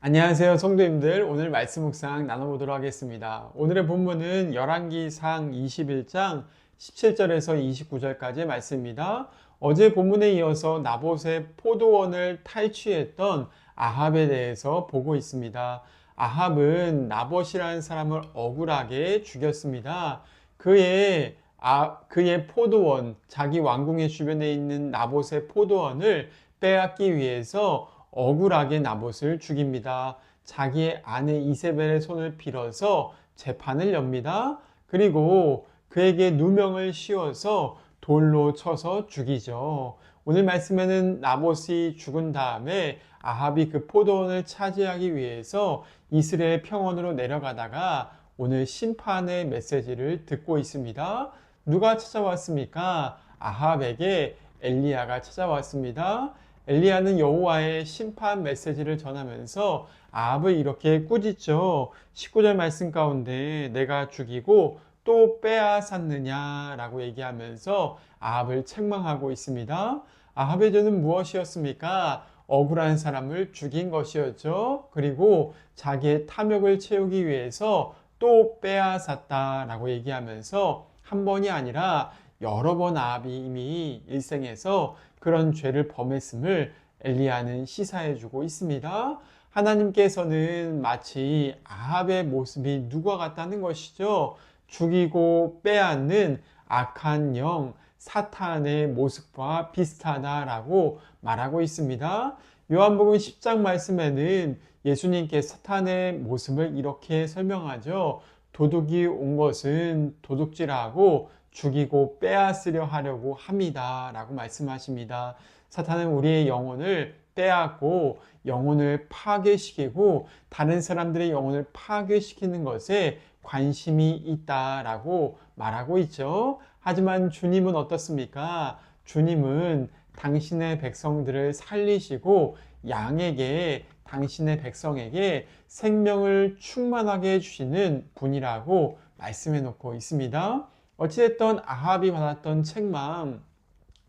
안녕하세요 성도님들. 오늘 말씀 묵상 나눠보도록 하겠습니다. 오늘의 본문은 열왕기상 21장 17절에서 29절까지의 말씀입니다. 어제 본문에 이어서 나봇의 포도원을 탈취했던 아합에 대해서 보고 있습니다. 아합은 나봇이라는 사람을 억울하게 죽였습니다. 그의 아, 그의 포도원, 자기 왕궁의 주변에 있는 나봇의 포도원을 빼앗기 위해서 억울하게 나봇을 죽입니다. 자기의 아내 이세벨의 손을 빌어서 재판을 엽니다. 그리고 그에게 누명을 씌워서 돌로 쳐서 죽이죠. 오늘 말씀에는 나봇이 죽은 다음에 아합이 그 포도원을 차지하기 위해서 이스라엘 평원으로 내려가다가 오늘 심판의 메시지를 듣고 있습니다. 누가 찾아왔습니까? 아합에게 엘리야가 찾아왔습니다. 엘리야는 여호와의 심판 메시지를 전하면서 아합을 이렇게 꾸짖죠. 19절 말씀 가운데 내가 죽이고 또 빼앗았느냐라고 얘기하면서 아합을 책망하고 있습니다. 아합의 죄는 무엇이었습니까? 억울한 사람을 죽인 것이었죠. 그리고 자기의 탐욕을 채우기 위해서 또 빼앗았다라고 얘기하면서 한 번이 아니라 여러 번 아합이 이미 일생에서 그런 죄를 범했음을 엘리야는 시사해주고 있습니다. 하나님께서는 마치 아합의 모습이 누가 같다는 것이죠. 죽이고 빼앗는 악한 영, 사탄의 모습과 비슷하다라고 말하고 있습니다. 요한복음 10장 말씀에는 예수님께 사탄의 모습을 이렇게 설명하죠. 도둑이 온 것은 도둑질하고 죽이고 빼앗으려 하려고 합니다. 라고 말씀하십니다. 사탄은 우리의 영혼을 빼앗고 영혼을 파괴시키고 다른 사람들의 영혼을 파괴시키는 것에 관심이 있다라고 말하고 있죠. 하지만 주님은 어떻습니까? 주님은 당신의 백성들을 살리시고 양에게 당신의 백성에게 생명을 충만하게 해주시는 분이라고 말씀해 놓고 있습니다. 어찌됐든 아합이 받았던 책망,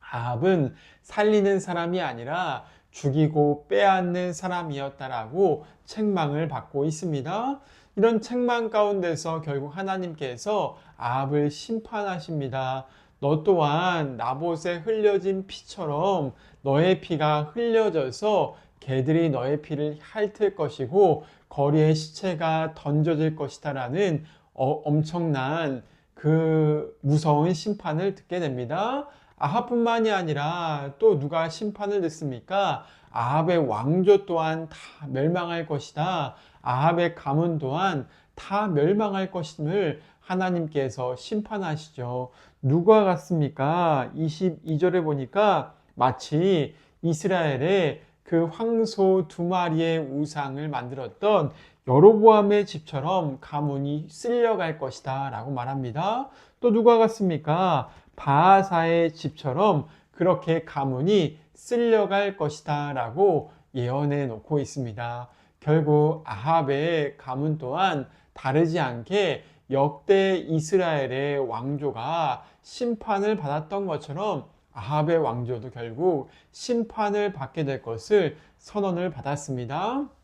아합은 살리는 사람이 아니라 죽이고 빼앗는 사람이었다라고 책망을 받고 있습니다. 이런 책망 가운데서 결국 하나님께서 아합을 심판하십니다. 너 또한 나봇에 흘려진 피처럼 너의 피가 흘려져서 개들이 너의 피를 핥을 것이고 거리에 시체가 던져질 것이다라는 어, 엄청난 그 무서운 심판을 듣게 됩니다. 아합뿐만이 아니라 또 누가 심판을 듣습니까? 아합의 왕조 또한 다 멸망할 것이다. 아합의 가문 또한 다 멸망할 것임을 하나님께서 심판하시죠. 누가 같습니까? 22절에 보니까 마치 이스라엘의 그 황소 두 마리의 우상을 만들었던 여로보암의 집처럼 가문이 쓸려갈 것이다 라고 말합니다. 또 누가 같습니까? 바하사의 집처럼 그렇게 가문이 쓸려갈 것이다 라고 예언해 놓고 있습니다. 결국 아합의 가문 또한 다르지 않게 역대 이스라엘의 왕조가 심판을 받았던 것처럼 아합의 왕조도 결국 심판을 받게 될 것을 선언을 받았습니다.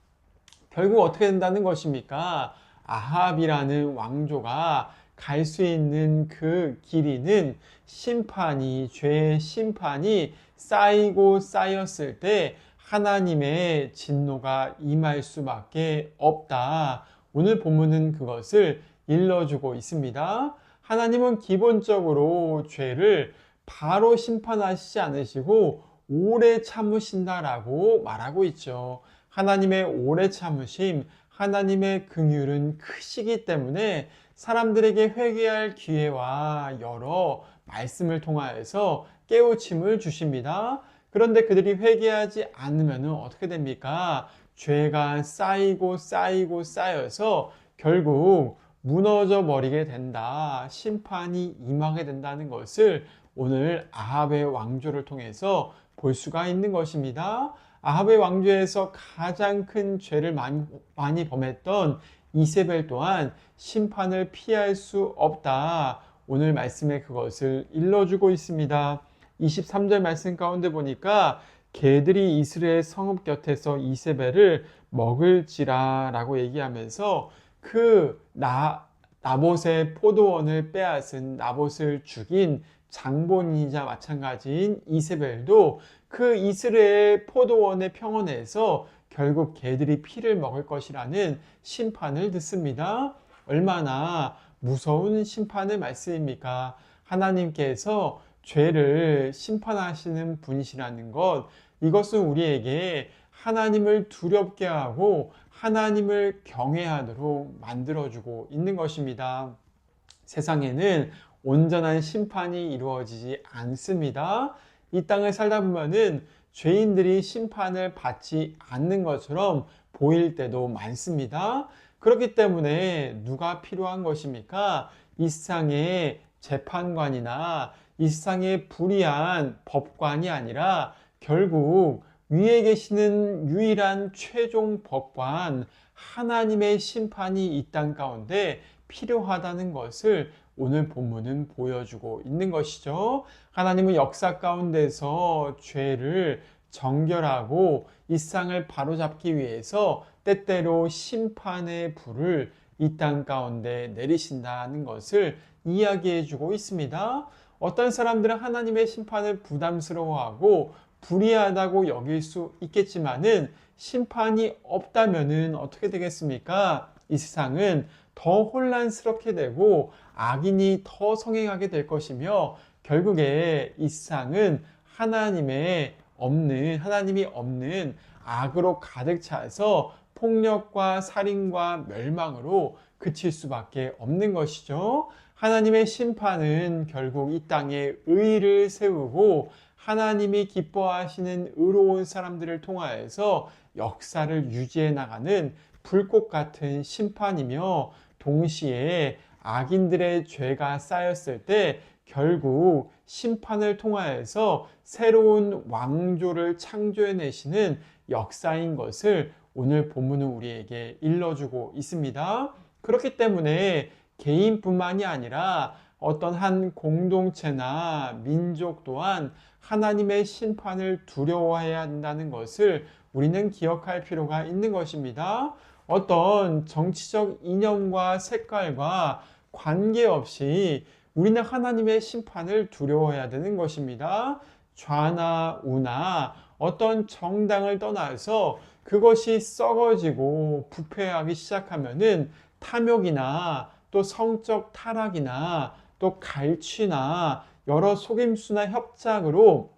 결국 어떻게 된다는 것입니까? 아합이라는 왕조가 갈 수 있는 그 길이는 심판이, 죄의 심판이 쌓이고 쌓였을 때 하나님의 진노가 임할 수밖에 없다. 오늘 본문은 그것을 일러주고 있습니다. 하나님은 기본적으로 죄를 바로 심판하시지 않으시고 오래 참으신다라고 말하고 있죠. 하나님의 오래 참으심, 하나님의 긍휼은 크시기 때문에 사람들에게 회개할 기회와 여러 말씀을 통하여서 깨우침을 주십니다. 그런데 그들이 회개하지 않으면 어떻게 됩니까? 죄가 쌓이고 쌓이고 쌓여서 결국 무너져 버리게 된다. 심판이 임하게 된다는 것을 오늘 아합의 왕조를 통해서 볼 수가 있는 것입니다. 아합의 왕조에서 가장 큰 죄를 많이, 범했던 이세벨 또한 심판을 피할 수 없다. 오늘 말씀에 그것을 일러주고 있습니다. 23절 말씀 가운데 보니까 개들이 이스라엘 성읍 곁에서 이세벨을 먹을지라 라고 얘기하면서 그 나, 나봇의 포도원을 빼앗은 나봇을 죽인 장본인이자 마찬가지인 이세벨도 그 이스라엘 포도원의 평원에서 결국 개들이 피를 먹을 것이라는 심판을 듣습니다. 얼마나 무서운 심판의 말씀입니까? 하나님께서 죄를 심판하시는 분이시라는 것, 이것은 우리에게 하나님을 두렵게 하고 하나님을 경외하도록 만들어주고 있는 것입니다. 세상에는 온전한 심판이 이루어지지 않습니다. 이 땅을 살다 보면은 죄인들이 심판을 받지 않는 것처럼 보일 때도 많습니다. 그렇기 때문에 누가 필요한 것입니까? 이 세상의 재판관이나 이 세상의 불의한 법관이 아니라 결국 위에 계시는 유일한 최종 법관 하나님의 심판이 이 땅 가운데 필요하다는 것을 오늘 본문은 보여주고 있는 것이죠. 하나님은 역사 가운데서 죄를 정결하고 이 세상을 바로잡기 위해서 때때로 심판의 불을 이 땅 가운데 내리신다는 것을 이야기해 주고 있습니다. 어떤 사람들은 하나님의 심판을 부담스러워하고 불의하다고 여길 수 있겠지만은 심판이 없다면은 어떻게 되겠습니까? 이 세상은 더 혼란스럽게 되고 악인이 더 성행하게 될 것이며 결국에 이 세상은 하나님의 없는 하나님이 없는 악으로 가득 차서 폭력과 살인과 멸망으로 그칠 수밖에 없는 것이죠. 하나님의 심판은 결국 이 땅에 의를 세우고 하나님이 기뻐하시는 의로운 사람들을 통하여서 역사를 유지해 나가는 불꽃 같은 심판이며 동시에 악인들의 죄가 쌓였을 때 결국 심판을 통하여서 새로운 왕조를 창조해내시는 역사인 것을 오늘 본문은 우리에게 일러주고 있습니다. 그렇기 때문에 개인뿐만이 아니라 어떤 한 공동체나 민족 또한 하나님의 심판을 두려워해야 한다는 것을 우리는 기억할 필요가 있는 것입니다. 어떤 정치적 이념과 색깔과 관계없이 우리는 하나님의 심판을 두려워해야 되는 것입니다. 좌나 우나 어떤 정당을 떠나서 그것이 썩어지고 부패하기 시작하면은 탐욕이나 또 성적 타락이나 또 갈취나 여러 속임수나 협작으로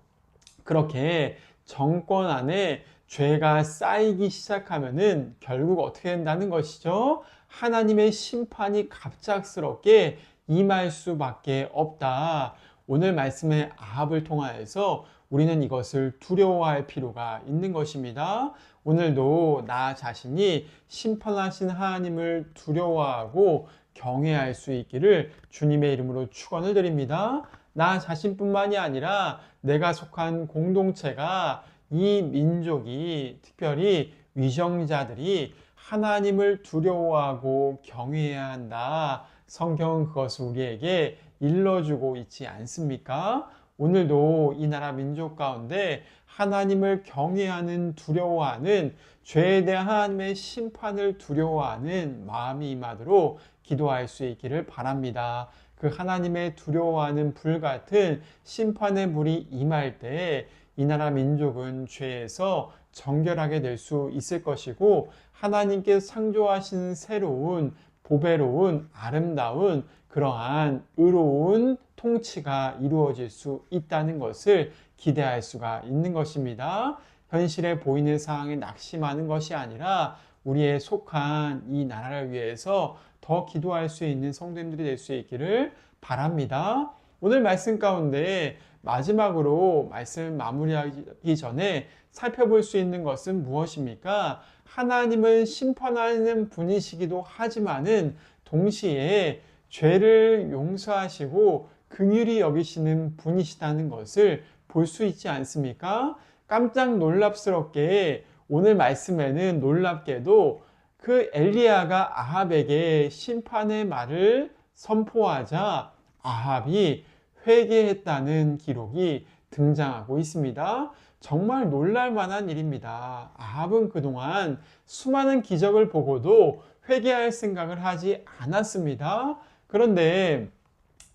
그렇게 정권 안에 죄가 쌓이기 시작하면은 결국 어떻게 된다는 것이죠? 하나님의 심판이 갑작스럽게 임할 수밖에 없다. 오늘 말씀의 아합을 통하여서 우리는 이것을 두려워할 필요가 있는 것입니다. 오늘도 나 자신이 심판하신 하나님을 두려워하고 경외할 수 있기를 주님의 이름으로 축원을 드립니다. 나 자신뿐만이 아니라 내가 속한 공동체가 이 민족이 특별히 위정자들이 하나님을 두려워하고 경외해야 한다. 성경은 그것을 우리에게 일러주고 있지 않습니까? 오늘도 이 나라 민족 가운데 하나님을 경외하는 두려워하는 죄에 대한 심판을 두려워하는 마음이 임하도록 기도할 수 있기를 바랍니다. 그 하나님의 두려워하는 불 같은 심판의 물이 임할 때 이 나라 민족은 죄에서 정결하게 될 수 있을 것이고 하나님께서 창조하신 새로운 보배로운 아름다운 그러한 의로운 통치가 이루어질 수 있다는 것을 기대할 수가 있는 것입니다. 현실에 보이는 상황에 낙심하는 것이 아니라 우리의 속한 이 나라를 위해서 더 기도할 수 있는 성도님들이 될 수 있기를 바랍니다. 오늘 말씀 가운데 마지막으로 말씀 마무리하기 전에 살펴볼 수 있는 것은 무엇입니까? 하나님은 심판하는 분이시기도 하지만은 동시에 죄를 용서하시고 긍휼히 여기시는 분이시다는 것을 볼 수 있지 않습니까? 깜짝 놀랍스럽게 오늘 말씀에는 놀랍게도 그 엘리야가 아합에게 심판의 말을 선포하자 아합이 회개했다는 기록이 등장하고 있습니다. 정말 놀랄 만한 일입니다. 아합은 그동안 수많은 기적을 보고도 회개할 생각을 하지 않았습니다. 그런데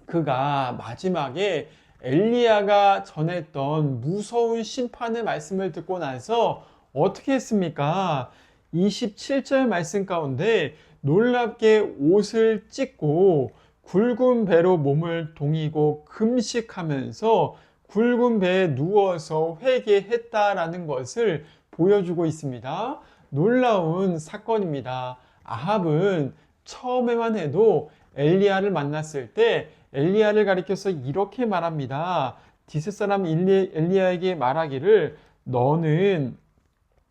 그가 마지막에 엘리야가 전했던 무서운 심판의 말씀을 듣고 나서 어떻게 했습니까? 27절 말씀 가운데 놀랍게 옷을 찢고 굵은 배로 몸을 동이고 금식하면서 굵은 배에 누워서 회개했다라는 것을 보여주고 있습니다. 놀라운 사건입니다. 아합은 처음에만 해도 엘리야를 만났을 때 엘리야를 가리켜서 이렇게 말합니다. 디스 사람 엘리, 엘리야에게 말하기를 너는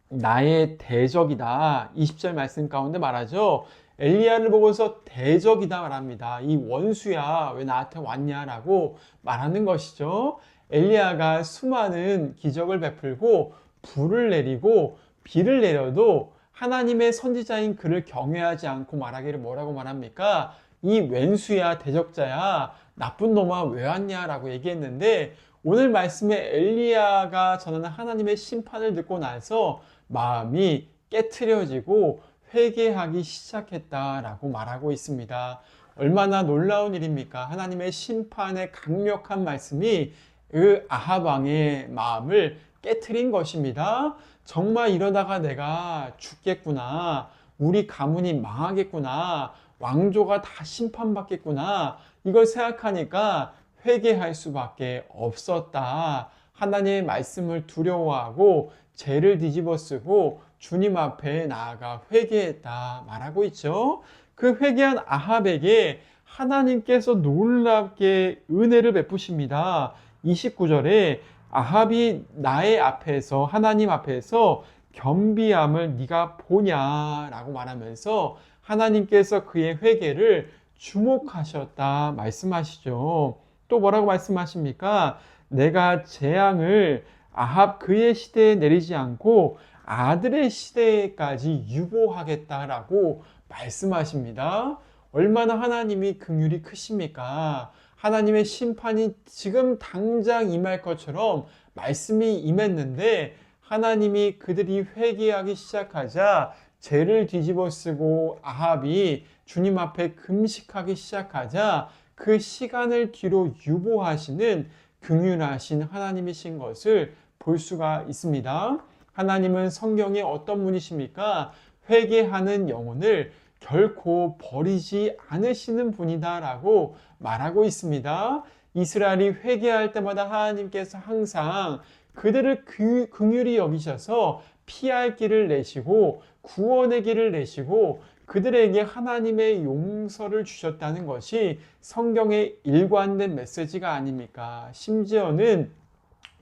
나의 대적이다. 20절 말씀 가운데 말하죠. 엘리야를 보고서 대적이다 말합니다. 이 원수야 왜 나한테 왔냐라고 말하는 것이죠. 엘리야가 수많은 기적을 베풀고 불을 내리고 비를 내려도 하나님의 선지자인 그를 경외하지 않고 말하기를 뭐라고 말합니까? 이 왼수야 대적자야 나쁜 놈아 왜 왔냐라고 얘기했는데 오늘 말씀에 엘리야가 전하는 하나님의 심판을 듣고 나서 마음이 깨트려지고 회개하기 시작했다라고 말하고 있습니다. 얼마나 놀라운 일입니까? 하나님의 심판의 강력한 말씀이 그 아합 왕의 마음을 깨트린 것입니다. 정말 이러다가 내가 죽겠구나. 우리 가문이 망하겠구나. 왕조가 다 심판받겠구나. 이걸 생각하니까 회개할 수밖에 없었다. 하나님의 말씀을 두려워하고 죄를 뒤집어 쓰고 주님 앞에 나아가 회개했다 말하고 있죠. 그 회개한 아합에게 하나님께서 놀랍게 은혜를 베푸십니다. 29절에 아합이 나의 앞에서 하나님 앞에서 겸비함을 네가 보냐라고 말하면서 하나님께서 그의 회개를 주목하셨다 말씀하시죠. 또 뭐라고 말씀하십니까? 내가 재앙을 아합 그의 시대에 내리지 않고 아들의 시대까지 유보하겠다라고 말씀하십니다. 얼마나 하나님이 긍휼이 크십니까? 하나님의 심판이 지금 당장 임할 것처럼 말씀이 임했는데 하나님이 그들이 회개하기 시작하자 죄를 뒤집어 쓰고 아합이 주님 앞에 금식하기 시작하자 그 시간을 뒤로 유보하시는 긍휼하신 하나님이신 것을 볼 수가 있습니다. 하나님은 성경에 어떤 분이십니까? 회개하는 영혼을 결코 버리지 않으시는 분이다라고 말하고 있습니다. 이스라엘이 회개할 때마다 하나님께서 항상 그들을 긍휼히 여기셔서 피할 길을 내시고 구원의 길을 내시고 그들에게 하나님의 용서를 주셨다는 것이 성경의 일관된 메시지가 아닙니까? 심지어는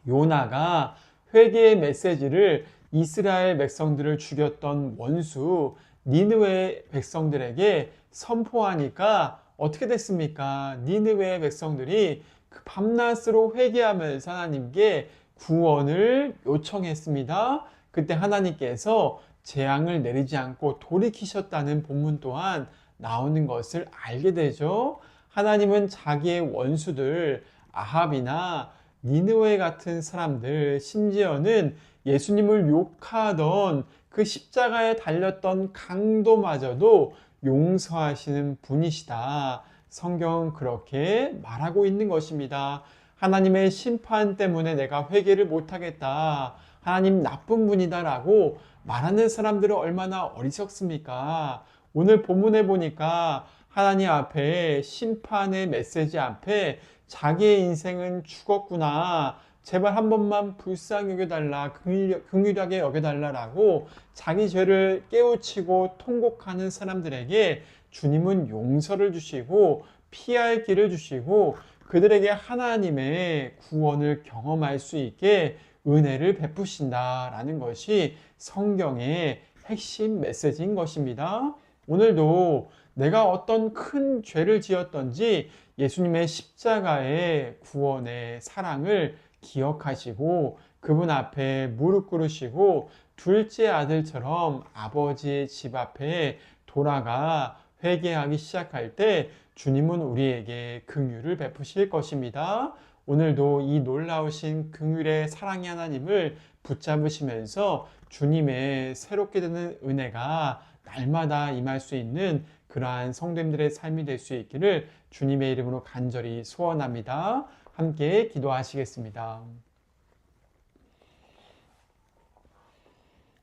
요나가 회개의 메시지를 이스라엘 백성들을 죽였던 원수 니느웨 백성들에게 선포하니까 어떻게 됐습니까? 니느웨 백성들이 그 밤낮으로 회개하면서 하나님께 구원을 요청했습니다. 그때 하나님께서 재앙을 내리지 않고 돌이키셨다는 본문 또한 나오는 것을 알게 되죠. 하나님은 자기의 원수들 아합이나 니느웨 같은 사람들 심지어는 예수님을 욕하던 그 십자가에 달렸던 강도마저도 용서하시는 분이시다. 성경은 그렇게 말하고 있는 것입니다. 하나님의 심판 때문에 내가 회개를 못하겠다. 하나님 나쁜 분이다라고 말하는 사람들은 얼마나 어리석습니까? 오늘 본문에 보니까 하나님 앞에 심판의 메시지 앞에 자기의 인생은 죽었구나. 제발 한 번만 불쌍히 여겨달라, 긍휼하게 여겨달라라고 자기 죄를 깨우치고 통곡하는 사람들에게 주님은 용서를 주시고 피할 길을 주시고 그들에게 하나님의 구원을 경험할 수 있게 은혜를 베푸신다라는 것이 성경의 핵심 메시지인 것입니다. 오늘도 내가 어떤 큰 죄를 지었던지 예수님의 십자가의 구원의 사랑을 기억하시고 그분 앞에 무릎 꿇으시고 둘째 아들처럼 아버지의 집 앞에 돌아가 회개하기 시작할 때 주님은 우리에게 긍휼을 베푸실 것입니다. 오늘도 이 놀라우신 긍휼의 사랑의 하나님을 붙잡으시면서 주님의 새롭게 되는 은혜가 날마다 임할 수 있는 그러한 성도님들의 삶이 될 수 있기를 주님의 이름으로 간절히 소원합니다. 함께 기도하시겠습니다.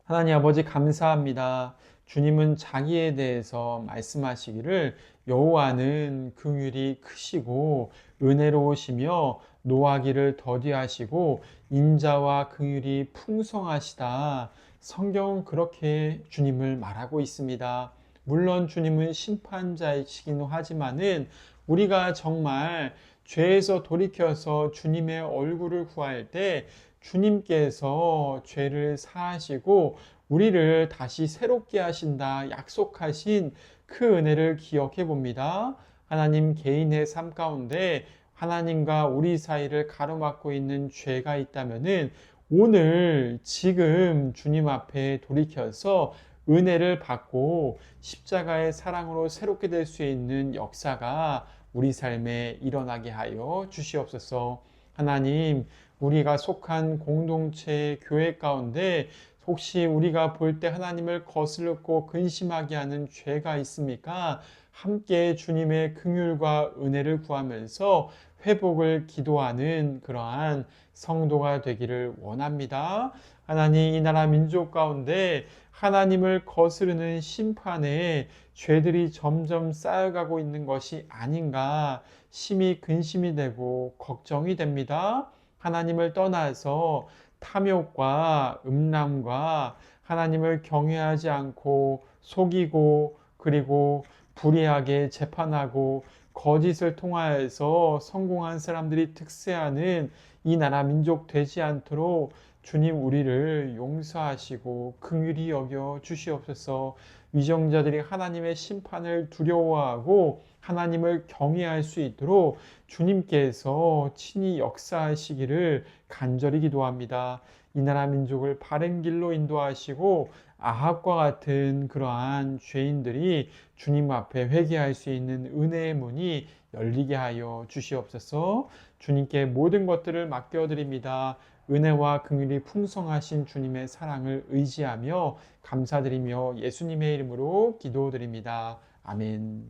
하나님 아버지 감사합니다. 주님은 자기에 대해서 말씀하시기를 여호와는 긍휼이 크시고 은혜로우시며 노하기를 더디하시고 인자와 긍휼이 풍성하시다. 성경은 그렇게 주님을 말하고 있습니다. 물론 주님은 심판자이시긴 하지만은 우리가 정말 죄에서 돌이켜서 주님의 얼굴을 구할 때 주님께서 죄를 사하시고 우리를 다시 새롭게 하신다 약속하신 그 은혜를 기억해 봅니다. 하나님 개인의 삶 가운데 하나님과 우리 사이를 가로막고 있는 죄가 있다면은 오늘 지금 주님 앞에 돌이켜서 은혜를 받고 십자가의 사랑으로 새롭게 될 수 있는 역사가 우리 삶에 일어나게 하여 주시옵소서. 하나님, 우리가 속한 공동체 교회 가운데 혹시 우리가 볼 때 하나님을 거스르고 근심하게 하는 죄가 있습니까? 함께 주님의 긍휼과 은혜를 구하면서 회복을 기도하는 그러한 성도가 되기를 원합니다. 하나님 이 나라 민족 가운데 하나님을 거스르는 심판에 죄들이 점점 쌓여가고 있는 것이 아닌가 심히 근심이 되고 걱정이 됩니다. 하나님을 떠나서 탐욕과 음란과 하나님을 경외하지 않고 속이고 그리고 불의하게 재판하고 거짓을 통하여서 성공한 사람들이 특세하는 이 나라 민족 되지 않도록 주님 우리를 용서하시고 긍휼히 여겨 주시옵소서. 위정자들이 하나님의 심판을 두려워하고 하나님을 경외할 수 있도록 주님께서 친히 역사하시기를 간절히 기도합니다. 이 나라 민족을 바른 길로 인도하시고 아합과 같은 그러한 죄인들이 주님 앞에 회개할 수 있는 은혜의 문이 열리게 하여 주시옵소서. 주님께 모든 것들을 맡겨드립니다. 은혜와 긍휼이 풍성하신 주님의 사랑을 의지하며 감사드리며 예수님의 이름으로 기도드립니다. 아멘.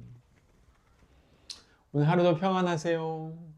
오늘 하루도 평안하세요.